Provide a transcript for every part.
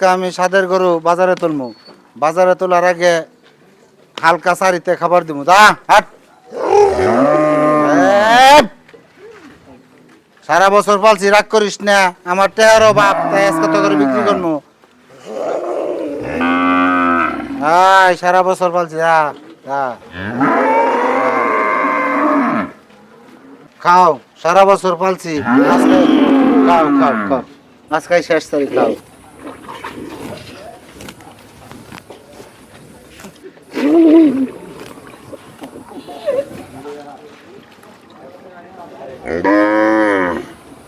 আজকে আমি সাদের গরু বাজারে তুলমু। বাজারে তোলার আগে হালকা সারিতে খাবার দিব দা হাট। সারা বছর পালছি রাগ করিস না। আমার টেহারও বাপ তাই আজকে তো করে বিক্রি করব আয় সারা বছর পালছি খাও সারা বছর পালছি। আজকে খাও খাও খাও। আজকে শেষ তারিখ খাও।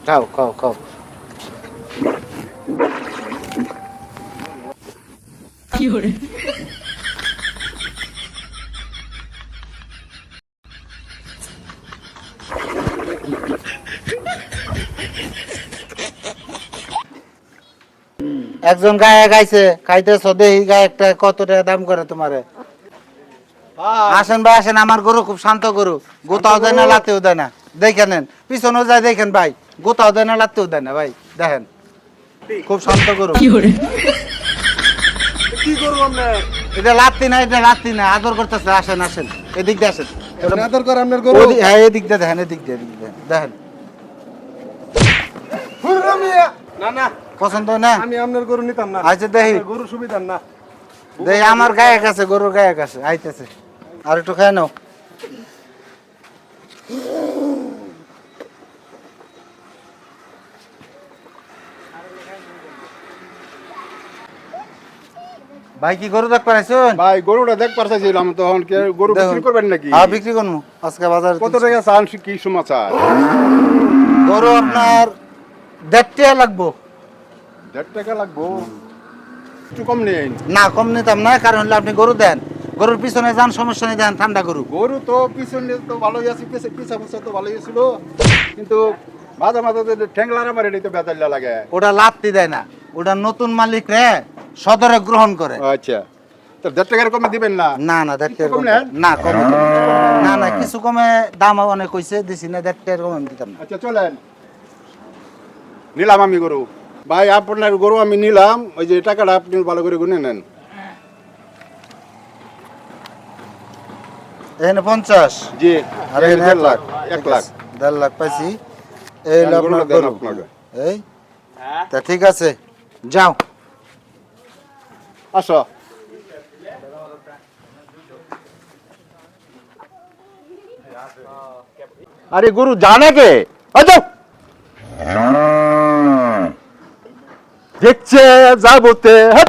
খাও খাও খাও। একজন গায়ে গাইছে খাইতেছ দেহি গায়কটা কত টাকা দাম করে তোমারে? আসেন ভাই আসেন আমার গরু খুব শান্ত গরু। গোতাও দেয় না লাতেও দেয় না। দেখে নেন পিছনেও যায় দেখেন ভাই। গোতাও দেয় না লাতেও দেয় না ভাই। দেখেন খুব শান্ত গরু। কি করব আমরা? এটা লাত্তি না এটা লাত্তি না আদর করতেছে আসেন আসেন। এদিক দিয়ে আসেন। আদর করে আপনার গরু? হ্যাঁ এদিক দিয়ে দেখেন এদিক দিয়ে এদিক দিয়ে। দেখেন। না না পছন্দ না? আমি আপনার গরু নিতাম না। আচ্ছা দেখি। গরু সুবিধা না। দেখি আমার গায়ক আছে গরুর গায়ক আছে আইতেছে। আর একটু খাই নাও। ভাই কি গরু দেখ পারাইছুন ভাই গরুটা দেখ পারছিলাম তখন কে গরু বিক্রি করবেন নাকি? হ্যাঁ বিক্রি করব আজকে বাজারে কত টাকা চান কি সমাচার? গরু আপনার দেড়টা লাগবো। দেড় টাকা লাগবো? একটু কম নেই। না কম নিতাম না কারণ হলে আপনি গরু দেন। গরুর পিছনে যান সমস্যা নেই দেন ঠান্ডা গরু গরু তো পিছনে তো ভালোই আছে পিছে পিছা তো ভালোই ছিল। কিন্তু মাঝে মাঝে তো ঠ্যাংলার আমার এটাই তো বেতাল্লা লাগে। ওটা লাত্তি দেয় না। ওটা নতুন মালিক রে সদরে গ্রহণ করে। আচ্ছা। তো দেড় টাকার কমে দিবেন না? না না কম না কমে না। না কিছু কমে দাম অনেক হয়েছে দিছি না দেড়টার কমে দিতাম না। আচ্ছা চলেন। নিলাম আমি গরু। ভাই আপনার গরু আমি নিলাম। ওই যে টাকাটা আপনি ভালো করে গুনে নেন। এখানে পঞ্চাশ। জি আর এখানে দেড় লাখ এক লাখ। দেড় লাখ পাইছি। এই হলো আপনার গরু। এই? তা ঠিক আছে যাও। আসো। আরে গুরু জানে কে? দেখছে যাবতে হ্যাঁ।